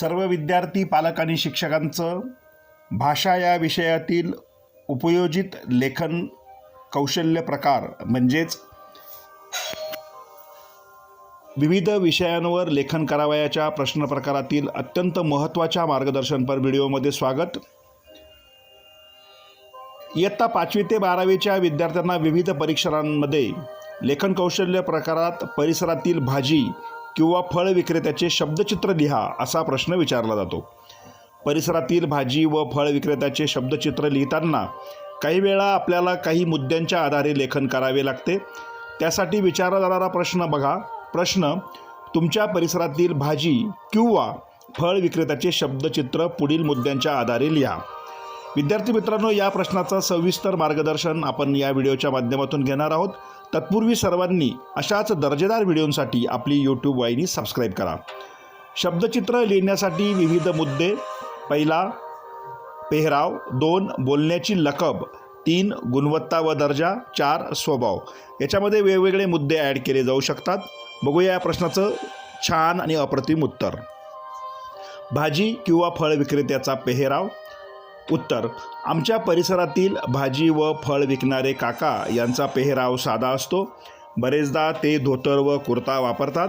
सर्व विद्यार्थी पालक आणि शिक्षकांचं भाषा या विषयातील उपयोजित लेखन कौशल्य प्रकार म्हणजेच विविध विषयांवर लेखन करावयाच्या प्रश्न प्रकारातील अत्यंत महत्त्वाच्या मार्गदर्शनपर व्हिडिओमध्ये स्वागत. इयत्ता पाचवी ते बारावीच्या विद्यार्थ्यांना विविध परीक्षांमध्ये लेखन कौशल्य प्रकारात परिसरातील भाजी किंवा फळ विक्रेत्याचे शब्दचित्र लिहा असा प्रश्न विचारला जातो. परिसरातील भाजी व फळ विक्रेत्याचे शब्दचित्र लिहिताना काही वेळा आपल्याला काही मुद्द्यांच्या आधारे लेखन करावे लागते. त्यासाठी विचारला जाणारा प्रश्न बघा. प्रश्न तुमच्या परिसरातील भाजी किंवा फळ विक्रेत्याचे शब्दचित्र पुढील मुद्द्यांच्या आधारे लिहा. विद्यार्थी मित्रांनो या प्रश्नाचं सविस्तर मार्गदर्शन आपण या व्हिडिओच्या माध्यमातून घेणार आहोत. तत्पूर्वी सर्वांनी अशाच दर्जेदार व्हिडिओंसाठी आपली यूट्यूब वाहिनी सबस्क्राईब करा. शब्दचित्र लिहिण्यासाठी विविध मुद्दे. पहिला पेहराव. दोन बोलण्याची लकब. तीन गुणवत्ता व दर्जा. चार स्वभाव. याच्यामध्ये वेगवेगळे मुद्दे ॲड केले जाऊ शकतात. बघूया या प्रश्नाचं छान आणि अप्रतिम उत्तर. भाजी किंवा फळ विक्रेत्याचा पेहराव. उत्तर आमच्या परिसरातील भाजी व फळ विकणारे काका यांचा पेहराव साधा असतो. बरेचदा ते धोतर व कुर्ता वापरतात.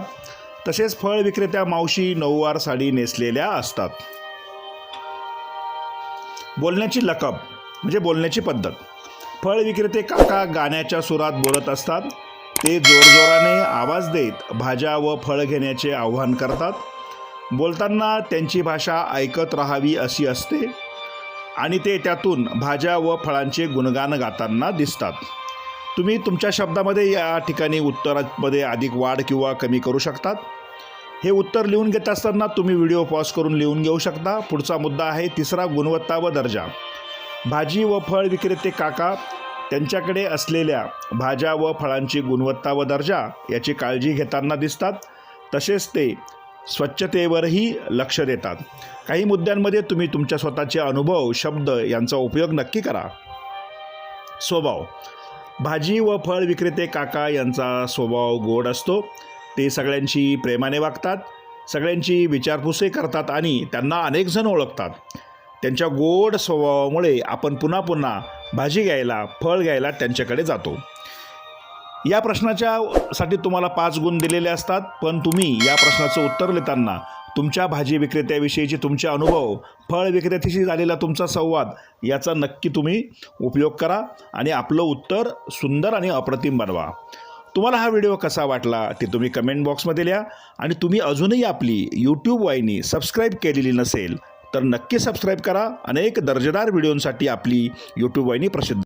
तसेच फळ विक्रेत्या मावशी नऊवार साडी नेसलेल्या असतात. बोलण्याची लकब म्हणजे बोलण्याची पद्धत. फळ विक्रेते काका गाण्याच्या सुरात बोलत असतात. ते जोरजोराने आवाज देत भाज्या व फळ घेण्याचे आव्हान करतात. बोलताना त्यांची भाषा ऐकत राहावी अशी असते. आणि ते त्यातून भाज्या व फळांचे गुणगान गाताना दिसतात. तुम्ही तुमच्या शब्दामध्ये या ठिकाणी उत्तरामध्ये अधिक वाढ किंवा कमी करू शकतात? हे उत्तर लिहून घेत असताना तुम्ही व्हिडिओ पॉज करून लिहून घेऊ शकता. पुढचा मुद्दा आहे तिसरा गुणवत्ता व दर्जा. भाजी व फळ विक्रेते काका त्यांच्याकडे असलेल्या भाज्या व फळांची गुणवत्ता व दर्जा याची काळजी घेताना दिसतात. तसेच ते स्वच्छतेवरही लक्ष देतात. काही मुद्द्यांमध्ये तुम्ही तुमच्या स्वतःचे अनुभव शब्द यांचा उपयोग नक्की करा. स्वभाव. भाजी व फळ विक्रेते काका यांचा स्वभाव गोड असतो. ते सगळ्यांशी प्रेमाने वागतात सगळ्यांची विचारपूसही करतात आणि त्यांना अनेकजण ओळखतात. त्यांच्या गोड स्वभावामुळे आपण पुन्हा पुन्हा भाजी घ्यायला फळ घ्यायला त्यांच्याकडे जातो. या प्रश्नाच्या साठी तुम्हाला पाच गुण दिलेले असतात पण तुम्ही या प्रश्नाचं उत्तर लिहिताना तुमच्या भाजी विक्रेत्याविषयीचे तुमचे अनुभव फळ विक्रेत्याशी झालेला तुमचा संवाद याचा नक्की तुम्ही उपयोग करा आणि आपलं उत्तर सुंदर आणि अप्रतिम बनवा. तुम्हाला हा व्हिडिओ कसा वाटला ते तुम्ही कमेंट बॉक्समध्ये लिहा आणि तुम्ही अजूनही आपली यूट्यूब वाहिनी सबस्क्राईब केलेली नसेल तर नक्की सबस्क्राईब करा. अनेक दर्जेदार व्हिडिओंसाठी आपली यूट्यूब वाहिनी प्रसिद्ध